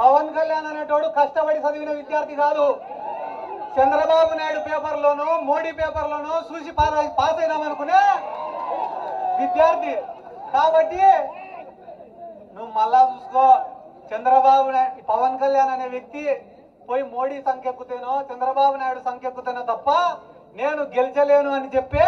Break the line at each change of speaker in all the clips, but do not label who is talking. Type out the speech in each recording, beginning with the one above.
పవన్ కళ్యాణ్ అనేటోడు కష్టపడి చదివిన విద్యార్థి కాదు. చంద్రబాబు నాయుడు పేపర్లోనూ మోడీ పేపర్లోనూ చూసి పాస్ అయినామనుకునే విద్యార్థి. కాబట్టి నువ్వు మళ్ళా చూసుకో చంద్రబాబు నాయుడు పవన్ కళ్యాణ్ అనే వ్యక్తి పోయి మోడీ సంఖ్యక్కుతేనో చంద్రబాబు నాయుడు సంఖ్యక్కుతేనో తప్ప నేను గెలిచలేను అని చెప్పి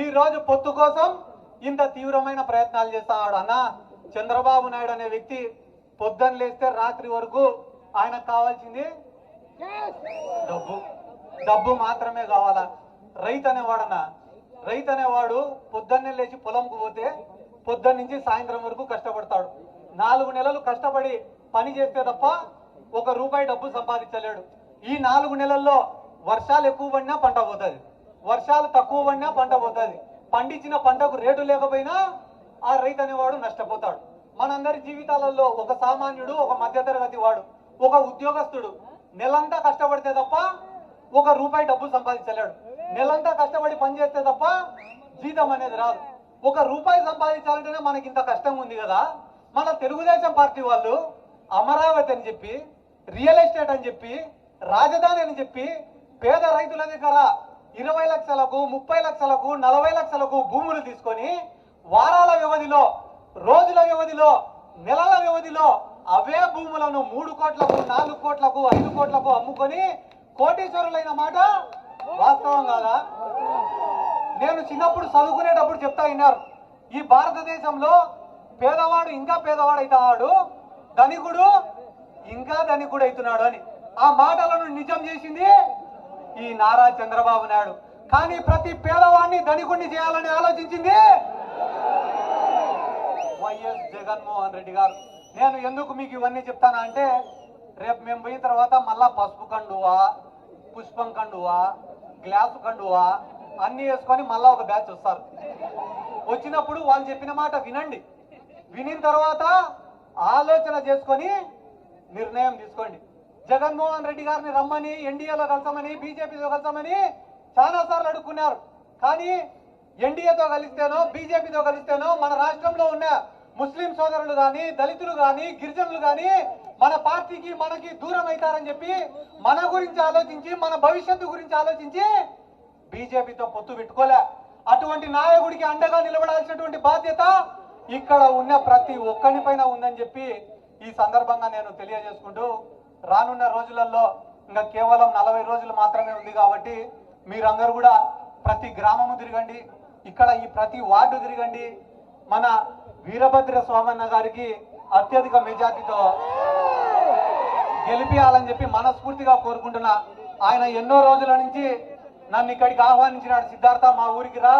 ఈ రోజు పొత్తు కోసం ఇంత తీవ్రమైన ప్రయత్నాలు చేస్తాడు అన్న చంద్రబాబు నాయుడు అనే వ్యక్తి పొద్దున్న లేస్తే రాత్రి వరకు ఆయనకు కావాల్సింది డబ్బు. డబ్బు మాత్రమే కావాలా? రైతు అనేవాడన్నా. రైతు అనేవాడు పొద్దున్నే లేచి పొలంకు పోతే పొద్దున్న నుంచి సాయంత్రం వరకు కష్టపడతాడు. నాలుగు నెలలు కష్టపడి పని చేస్తే తప్ప ఒక రూపాయి డబ్బు సంపాదించలేడు. ఈ నాలుగు నెలల్లో వర్షాలు ఎక్కువ పడినా పంట పోతుంది. వర్షాలు తక్కువ పడినా పంట పోతుంది. పండించిన పంటకు రేటు లేకపోయినా ఆ రైతు అనేవాడు నష్టపోతాడు. మనందరి జీవితాలలో ఒక సామాన్యుడు ఒక మధ్యతరగతి వాడు ఒక ఉద్యోగస్తుడు నెలంతా కష్టపడితే తప్ప ఒక రూపాయి డబ్బు సంపాదించలేడు. నెలంతా కష్టపడి పని చేస్తే తప్ప జీతం అనేది రాదు. ఒక రూపాయి సంపాదించాలంటేనే మనకి ఇంత కష్టం ఉంది కదా. మన తెలుగుదేశం పార్టీ వాళ్ళు అమరావతి అని చెప్పి రియల్ ఎస్టేట్ అని చెప్పి రాజధాని అని చెప్పి పేద రైతుల దగ్గర ఇరవై లక్షలకు ముప్పై లక్షలకు నలభై లక్షలకు భూములు తీసుకొని వారాల వ్యవధిలో రోజుల వ్యవధిలో నెలల వ్యవధిలో అవే భూములను మూడు కోట్లకు నాలుగు కోట్లకు ఐదు కోట్లకు అమ్ముకొని కోటీశ్వరులైన మాట వాస్తవం కాదా? నేను చిన్నప్పుడు చదువుకునేటప్పుడు చెప్తా విన్నారు. ఈ భారతదేశంలో పేదవాడు ఇంకా పేదవాడు అవుతాడు ధనికుడు ఇంకా ధనికుడు అవుతున్నాడు అని. ఆ మాటలను నిజం చేసింది ఈ నారా చంద్రబాబు నాయుడు. కానీ ప్రతి పేదవాడిని ధనికుడిని చేయాలని ఆలోచించింది వైఎస్ జగన్మోహన్ రెడ్డి గారు. నేను ఎందుకు మీకు ఇవన్నీ చెప్తానా అంటే రేపు మేము పోయిన తర్వాత మళ్ళా పసుపు కండువా పుష్పం కండువా గ్లాసు కండువా అన్ని వేసుకొని మళ్ళా ఒక బ్యాచ్ వస్తారు. వచ్చినప్పుడు వాళ్ళు చెప్పిన మాట వినండి. వినిన తర్వాత ఆలోచన చేసుకొని నిర్ణయం తీసుకోండి. జగన్మోహన్ రెడ్డి గారిని రమ్మని ఎన్డీఏలో కలసమని బీజేపీలో కలసమని చాలా సార్లు అడుక్కున్నారు. కానీ ఎన్డీఏతో కలిస్తేనో బీజేపీతో కలిస్తేనో మన రాష్ట్రంలో ఉన్న ముస్లిం సోదరులు గాని దళితులు గాని గిరిజనులు గాని మన పార్టీకి మనకి దూరం అవుతారని చెప్పి మన గురించి ఆలోచించి మన భవిష్యత్తు గురించి ఆలోచించి బీజేపీతో పొత్తు పెట్టుకోలే. అటువంటి నాయకుడికి అండగా నిలబడాల్సినటువంటి బాధ్యత ఇక్కడ ఉన్న ప్రతి ఒక్కరి పైన ఉందని చెప్పి ఈ సందర్భంగా నేను తెలియజేసుకుంటూ రానున్న రోజులలో ఇంకా కేవలం నలభై రోజులు మాత్రమే ఉంది కాబట్టి మీరందరూ కూడా ప్రతి గ్రామము తిరగండి. ఇక్కడ ఈ ప్రతి వార్డు తిరగండి. మన వీరభద్ర స్వామన్న గారికి అత్యధిక మెజార్టీతో గెలిపియాలని చెప్పి మనస్ఫూర్తిగా కోరుకుంటున్నా. ఆయన ఎన్నో రోజుల నుంచి నన్ను ఇక్కడికి ఆహ్వానించినాడు. సిద్ధార్థ మా ఊరికి రా.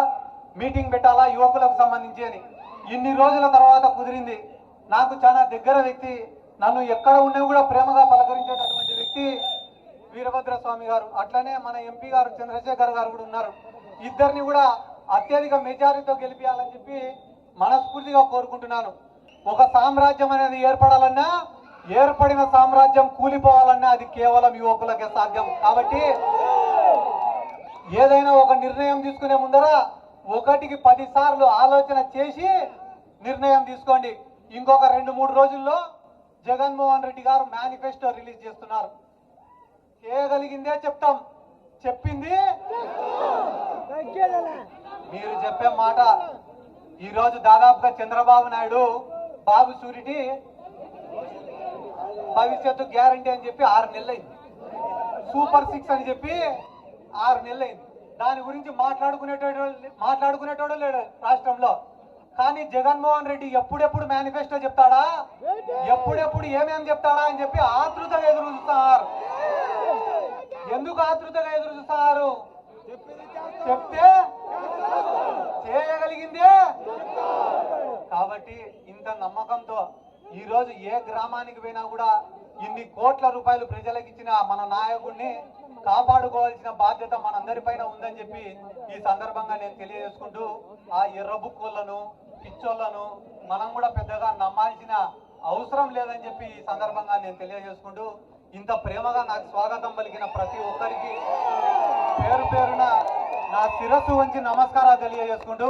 మీటింగ్ పెట్టాలా? యువకులకు సంబంధించి అని. ఇన్ని రోజుల తర్వాత కుదిరింది. నాకు చాలా దగ్గర వ్యక్తి నన్ను ఎక్కడ ఉన్నా కూడా ప్రేమగా పలకరించేటటువంటి వ్యక్తి వీరభద్ర స్వామి గారు. అట్లనే మన ఎంపీ గారు చంద్రశేఖర్ గారు కూడా ఉన్నారు. ఇద్దరిని కూడా అత్యధిక మెజారిటీతో గెలిపించాలని చెప్పి మనస్ఫూర్తిగా కోరుకుంటున్నాను. ఒక సామ్రాజ్యం అనేది ఏర్పడాలన్నా ఏర్పడిన సామ్రాజ్యం కూలిపోవాలన్నా అది కేవలం యువకులకే సాధ్యం. కాబట్టి ఏదైనా ఒక నిర్ణయం తీసుకునే ముందర ఒకటికి పదిసార్లు ఆలోచన చేసి నిర్ణయం తీసుకోండి. ఇంకొక రెండు మూడు రోజుల్లో జగన్మోహన్ రెడ్డి గారు మేనిఫెస్టో రిలీజ్ చేస్తున్నారు. చేయగలిగిందే చెప్తాం. చెప్పింది? మీరు చెప్పే మాట. ఈ రోజు దాదాపుగా చంద్రబాబు నాయుడు బాబు సూరిటి భవిష్యత్తు గ్యారంటీ అని చెప్పి ఆరు నెలలైంది. సూపర్ సిక్స్ అని చెప్పి ఆరు నెలలైంది. దాని గురించి మాట్లాడుకునేటోడు మాట్లాడుకునేటోడు లేడు రాష్ట్రంలో. కానీ జగన్మోహన్ రెడ్డి ఎప్పుడెప్పుడు మేనిఫెస్టో చెప్తాడా? ఎప్పుడెప్పుడు ఏమేమి చెప్తాడా అని చెప్పి ఆతృతగా ఎదురు చూస్తున్నారు ఎందుకు ఆతృతగా ఎదురు చూస్తున్నారు చెప్తే జరిగిందే. కాబట్టి ఇంత నమ్మకంతో ఈ రోజు ఏ గ్రామానికి పోయినా కూడా ఇన్ని కోట్ల రూపాయలు ప్రజలకు ఇచ్చిన మన నాయకుడిని కాపాడుకోవాల్సిన బాధ్యత మనందరిపైన ఉందని చెప్పి ఈ సందర్భంగా నేను తెలియజేసుకుంటూ ఆ ఎర్రబుక్కులను పిచ్చోళ్ళను మనం కూడా పెద్దగా నమ్మాల్సిన అవసరం లేదని చెప్పి ఈ సందర్భంగా నేను తెలియజేసుకుంటూ ఇంత ప్రేమగా నాకు స్వాగతం పలికిన ప్రతి ఒక్కరికి పేరు పేరున నా శిరస్సు వంచి నమస్కారాలు తెలియజేసుకుంటూ